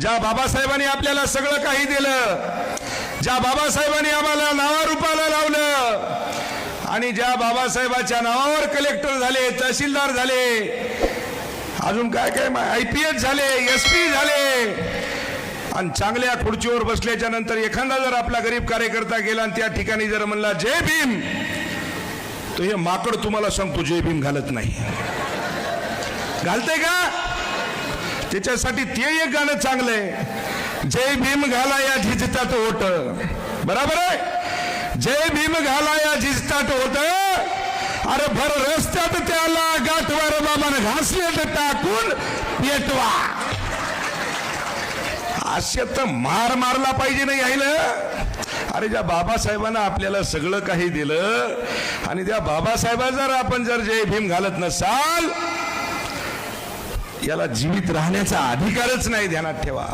ज्या बाबासाहेबांनी आपल्याला सगळं काही दिलं ज्या बाबासाहेबांनी आम्हाला नावारूपाला लावलं आणि ज्या बाबासाहेबाच्या नावावर कलेक्टर झाले तहसीलदार झाले अजून काय काय आय पी एस झाले एस पी झाले आणि चांगल्या खुर्चीवर बसल्याच्या नंतर एखादा जर आपला गरीब कार्यकर्ता गेला आणि त्या ठिकाणी जर म्हणला जय भीम तो हे माकड तुम्हाला सांगतो जय भीम घालत नाही. घालते का? त्याच्यासाठी ते एक गाणं चांगलं आहे. जय भीम घाला या झिजतात होत बरोबर आहे? जय भीम घाला या झिजतात होत अरे भर रस्त्यात त्याला गाठवार बाबानं घासले तर टाकून पेटवा. असे तर मार मारला पाहिजे नाही यायला. अरे ज्या बाबासाहेबांना आपल्याला सगळं काही दिलं आणि त्या बाबासाहेबा जर आपण जर जय भीम घालत नसाल याला जीवित राहण्याचा अधिकारच नाही ध्यानात ठेवा.